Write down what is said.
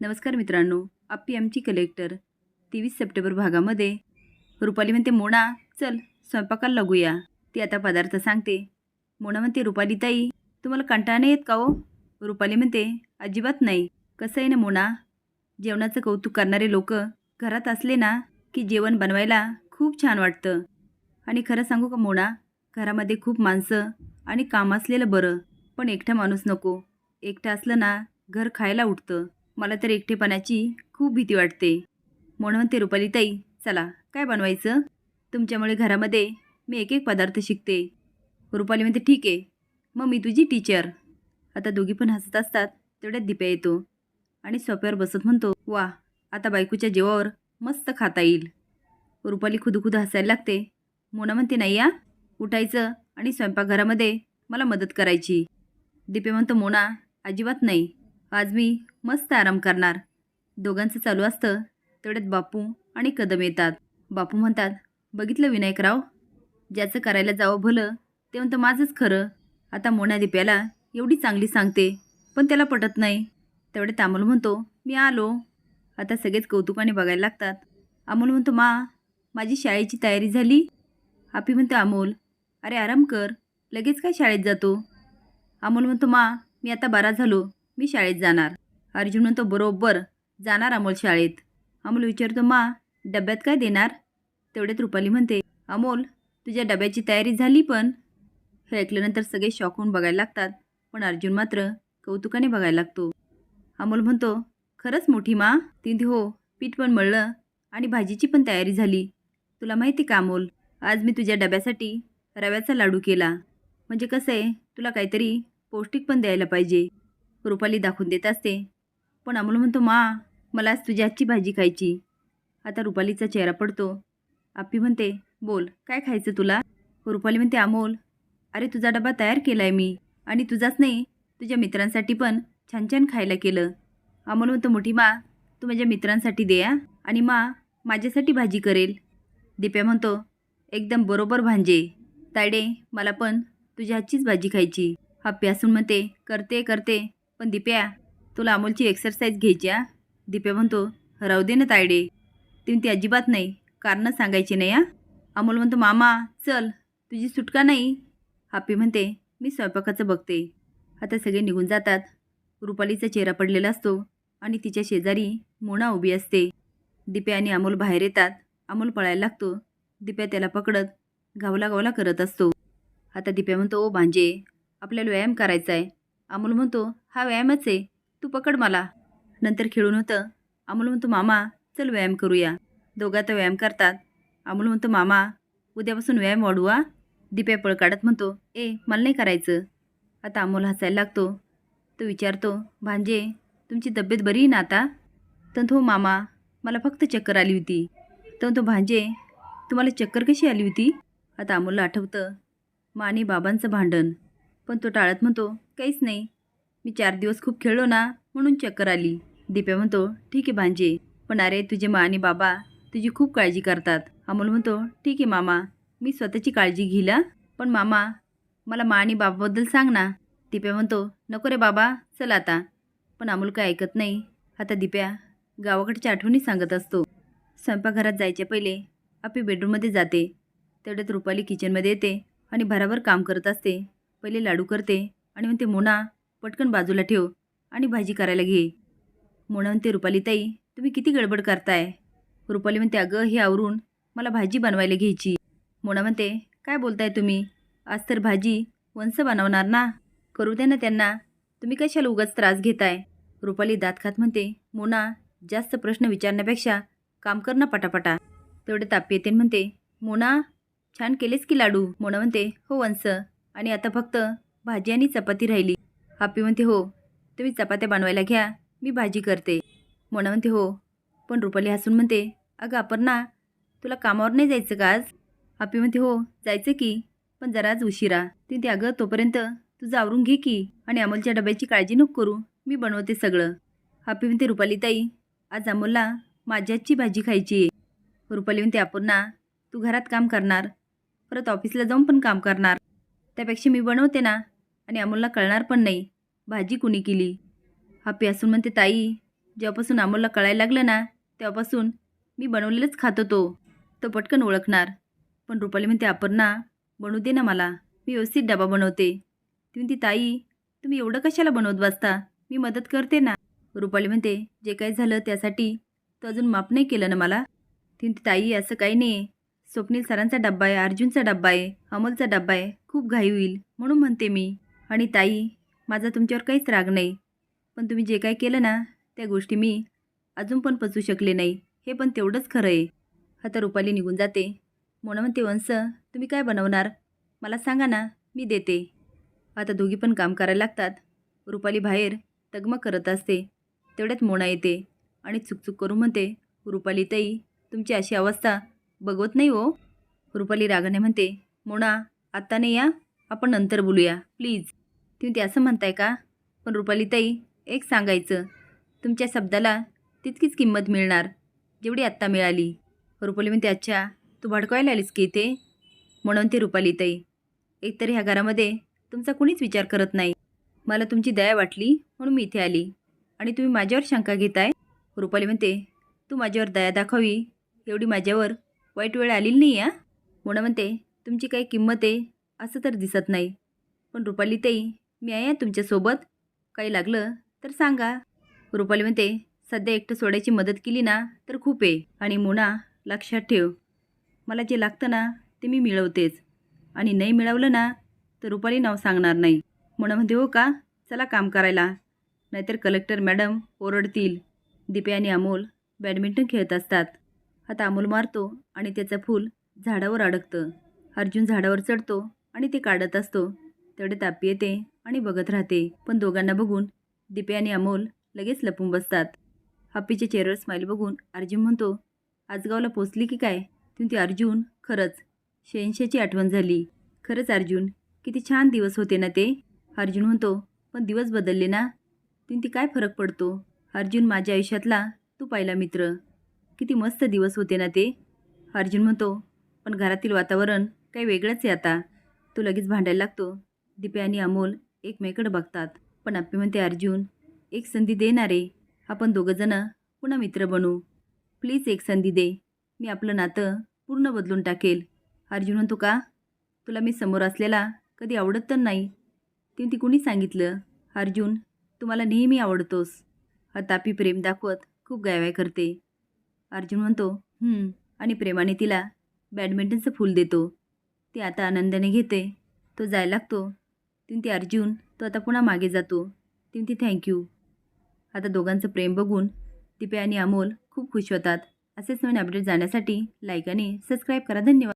नमस्कार मित्रांनो आपली आमची कलेक्टर तेवीस सप्टेंबर भागामध्ये. रुपाली म्हणते मोना चल स्वयंपाकाला लागूया. ती आता पदार्थ सांगते. मोना म्हणते रुपाली ताई तुम्हाला कंटाळा नाही येत का हो? रुपाली म्हणते अजिबात नाही. कसं आहे ना मोना? जेवणाचं कौतुक करणारे लोक घरात असले ना की जेवण बनवायला खूप छान वाटतं. आणि खरं सांगू का मोना? घरामध्ये खूप माणसं आणि काम असलेलं बरं पण एकटा माणूस नको. एकटं असलं ना घर खायला उठतं. मला तर एकटेपणाची खूप भीती वाटते. म्हणून म्हणते रुपाली ताई चला काय बनवायचं? तुमच्यामुळे घरामध्ये मी एक एक पदार्थ शिकते. रुपाली म्हणते ठीक आहे मग मी तुझी टीचर आता दोघी पण हसत असतात तेवढ्यात दिप्या येतो आणि सोप्यावर बसत म्हणतो वा आता बायकोच्या जेवावर मस्त खाता येईल. रुपाली खुदखुद हसायला लागते. मोना म्हणते नाही या उठायचं आणि स्वयंपाकघरामध्ये मला मदत करायची. दिपे म्हणतो मोना अजिबात नाही आज मी मस्त आराम करणार. दोघांचं चालू असतं. तेवढ्यात बापू आणि कदम येतात. बापू म्हणतात बघितलं विनायकराव? ज्याचं करायला जावं भलं ते म्हणतं माझंच खरं. आता मोना दिप्याला एवढी चांगली सांगते पण त्याला पटत नाही. तेवढ्यात अमोल म्हणतो मी आलो. आता सगळेच कौतुकाने बघायला लागतात. अमोल म्हणतो मा माझी शाळेची तयारी झाली. आपी म्हणतो अमोल अरे आराम कर. लगेच काय शाळेत जातो? अमोल म्हणतो मा मी आता बारा झालो. मी शाळेत जाणार. अर्जुन म्हणतो बरोबर जाणार अमोल शाळेत. अमोल विचारतो मा डब्यात काय देणार? तेवढ्यात रुपाली म्हणते अमोल तुझ्या डब्याची तयारी झाली पण. हे ऐकल्यानंतर सगळे शॉक होऊन बघायला लागतात पण अर्जुन मात्र कौतुकाने बघायला लागतो. अमोल म्हणतो खरंच मोठी मा तिथे हो पीठ पण मळलं आणि भाजीची पण तयारी झाली. तुला माहिती का अमोल आज मी तुझ्या डब्यासाठी रव्याचा लाडू केला. म्हणजे कसं आहे तुला काहीतरी पौष्टिक पण द्यायला पाहिजे. रुपाली दाखवून देत असते. पण अमोल म्हणतो मा मला आज तुझ्या आजची भाजी खायची. आता रुपालीचा चेहरा पडतो. आप्पी म्हणते बोल काय खायचं तुला? रुपाली म्हणते अमोल अरे तुझा डबा तयार केला आहे मी आणि तुझाच नाही तुझ्या मित्रांसाठी पण छान छान खायला केलं. अमोल म्हणतो मोठी मा तू माझ्या मित्रांसाठी देया आणि मा माझ्यासाठी भाजी करेल. दिप्या म्हणतो एकदम बरोबर भांजे. तायडे मला पण तुझ्या हातचीच भाजी खायची. हप्पी असून म्हणते करते करते. पण दिप्या तुला अमोलची एक्सरसाइज घ्यायची आ? दिप्या म्हणतो राहू दे ना तायडे. ती अजिबात नाही कारणं सांगायची नाही आ. अमोल म्हणतो मामा चल तुझी सुटका नाही? हापी म्हणते मी स्वयंपाकाचं बघते. आता सगळे निघून जातात. रुपालीचा चेहरा पडलेला असतो आणि तिच्या शेजारी मोना उभी असते. दिप्या आणि अमोल बाहेर येतात. अमोल पळायला लागतो. दिप्या त्याला पकडत गावला गावला करत असतो. आता दिप्या म्हणतो ओ भांजे आपल्याला व्यायाम करायचा आहे अमोल म्हणतो हा व्यायामच आहे. तू पकड मला. नंतर खेळून होतं अमोल म्हणतो मामा चल व्यायाम करूया. दोघा तर व्यायाम करतात. अमोल म्हणतो मामा उद्यापासून व्यायाम वाढू दिप्या पळ काढत म्हणतो ए मला नाही करायचं. आता अमोल हसायला लागतो. तो विचारतो भांजे तुमची तब्येत बरी ना आता? तर हो मामा मला फक्त चक्कर आली होती. तर तो भांजे तुम्हाला चक्कर कशी आली होती? आता अमोलला आठवतं मा आणि बाबांचं भांडण. पण तो टाळत म्हणतो काहीच नाही. मी चार दिवस खूप खेळलो ना म्हणून चक्कर आली. दिप्या म्हणतो ठीक आहे भांजे. पण अरे तुझे मा आणि बाबा तुझी खूप काळजी करतात. अमोल म्हणतो ठीक आहे मामा. मी स्वतःची काळजी घेला पण मामा मला मा आणि बाबाबद्दल सांग ना. दिप्या म्हणतो नको रे बाबा चल आता. पण अमोल काय ऐकत नाही. आता दिप्या गावाकडच्या आठवणी सांगत असतो. स्वयंपाकघरात जायच्या पहिले आपली बेडरूममध्ये जाते. तेवढ्यात रुपाली किचनमध्ये येते आणि भराभर काम करत असते. पहिले लाडू करते. आणि म्हणते मोना पटकन बाजूला ठेव आणि भाजी करायला घे. मोना म्हणते रुपाली ताई तुम्ही किती गडबड करताय? रुपाली म्हणते अगं हे आवरून मला भाजी बनवायला घ्यायची. मोना म्हणते काय बोलताय तुम्ही? आज तर भाजी वंस बनवणार ना? करू दे ना त्यांना. तुम्ही कशाला उगाच त्रास घेताय? रुपाली दात खात म्हणते मोना जास्त प्रश्न विचारण्यापेक्षा काम कर ना पटापटा. तेवढे तापी येते म्हणते मोना छान केलेस की लाडू? मोना म्हणते हो वंस. आणि आता फक्त भाजी आणि चपाती राहिली. हापी म्हणते हो तुम्ही चपात्या बनवायला घ्या मी भाजी करते. मोना म्हणते हो. पण रुपाली हसून म्हणते अगं अपर्णा तुला कामावर नाही जायचं का आज? आपी म्हणते हो जायचं की पण जरा आज उशिरा. ती ते अगं तोपर्यंत तुझं आवरून घे की आणि अमोलच्या डब्याची काळजी नको करू मी बनवते सगळं. आपी म्हणते रुपाली ताई आज अमोलला माझ्याची भाजी खायची आहे. रुपाली म्हणते अपूर्णा तू घरात काम करणार परत ऑफिसला जाऊन पण काम करणार. त्यापेक्षा मी बनवते ना आणि अमोलला कळणार पण नाही. भाजी कुणी केली? हापी असून म्हणते ताई जेव्हापासून अमोलला कळायला लागलं ना तेव्हापासून मी बनवलेलंच खात होतो तो पटकन ओळखणार. पण रुपाली म्हणते अपर्णा बनवू दे ना मला. मी व्यवस्थित डबा बनवते. ती म्हणते ताई तुम्ही एवढं कशाला बनवत बसता? मी मदत करते ना. रुपाली म्हणते जे काही झालं त्यासाठी तो अजून माफ नाही केलं ना मला? ती म्हणते ताई असं काही नाही. आहे स्वप्नील सरांचा डब्बा आहे अर्जुनचा डब्बा आहे अमोलचा डब्बा आहे खूप घाई होईल. म्हणून म्हणते मी. आणि ताई माझा तुमच्यावर काहीच राग नाही. पण तुम्ही जे काय केलं ना त्या गोष्टी मी अजून पण पचू शकले नाही. हे पण तेवढंच खरं आहे. आता रुपाली निघून जाते. मोना म्हणते वंस तुम्ही काय बनवणार? मला सांगा ना मी देते. आता दोघी पण काम करायला लागतात. रुपाली बाहेर तगमग करत असते. तेवढ्यात मोना येते आणि चुकचुक करून म्हणते रुपाली ताई तुमची अशी अवस्था बघवत नाही हो. रुपाली रागाने म्हणते मोना आत्ता नाही या? आपण नंतर बोलूया. प्लीज. तुम्ही ते असं म्हणताय का? पण रुपालीताई एक सांगायचं. तुमच्या शब्दाला तितकीच किंमत मिळणार जेवढी आत्ता मिळाली. रुपाली म्हणते अच्छा तू भडकवायला आलीस की इथे? म्हणून ती रुपालीताई एकतर ह्या घरामध्ये तुमचा कुणीच विचार करत नाही. मला तुमची दया वाटली म्हणून मी इथे आली. आणि तुम्ही माझ्यावर शंका घेताय? रुपाली म्हणते तू माझ्यावर दया दाखवावी एवढी माझ्यावर वाईट वेळ आलेली नाही या म्हणून म्हणते तुमची काही किंमत आहे असं तर दिसत नाही. पण रुपाली ताई मी आहे तुमच्यासोबत. काही लागलं तर सांगा. रुपाली म्हणते सध्या एकटं सोडायची मदत केली ना तर खूप आहे. आणि मुना लक्षात ठेव. मला जे लागतं ना ते मी मिळवतेच. आणि नाही मिळवलं ना तर रुपाली नाव सांगणार नाही. मुना म्हणते हो का? चला काम करायला. नाहीतर कलेक्टर मॅडम ओरडतील. दिपे आणि अमोल बॅडमिंटन खेळत असतात. आता अमोल मारतो आणि त्याचं फूल झाडावर अडकतं. अर्जुन झाडावर चढतो. आणि ते काढत असतो. तेवढे तापी येते आणि बघत राहते. पण दोघांना बघून दिपे आणि अमोल लगेच लपून बसतात. हप्पीच्या चेहऱ्यावर स्माईल बघून अर्जुन म्हणतो आजगावला पोचली की काय? ती अर्जुन खरंच. शहनशाची आठवण झाली. खरंच अर्जुन किती छान दिवस होते ना ते. अर्जुन म्हणतो पण दिवस बदलले ना? ती काय फरक पडतो? अर्जुन माझ्या आयुष्यातला तू पाहिला मित्र. किती मस्त दिवस होते ना ते. अर्जुन म्हणतो पण घरातील वातावरण काही वेगळंच आहे आता. तो लगेच भांडायला लागतो. दिपे आणि अमोल एकमेकडे बघतात. पण आप्पी म्हणते अर्जुन एक संधी देणारे आपण दोघंजणं पुन्हा मित्र बनू. प्लीज एक संधी दे. मी आपलं नातं पूर्ण बदलून टाकेल. अर्जुन म्हणतो का? तुला मी समोर असलेला कधी आवडत तर नाही. ते ती कुणी सांगितलं? अर्जुन तुम्हाला नेहमी आवडतोस. हा तापी प्रेम दाखवत खूप गायवाय करते. अर्जुन म्हणतो आणि प्रेमाने तिला बॅडमिंटनचं फूल देतो. ती आता आनंदाने घेते. तो जायला लागतो. तीन ती अर्जुन तो आता पुन्हा मागे जातो. तीन ती थँक्यू आता दोघांचं प्रेम बघून दिपे आणि अमोल खूप खुश होतात. असेच नवीन अपडेट जाण्यासाठी लाईक आणि सबस्क्राईब करा. धन्यवाद.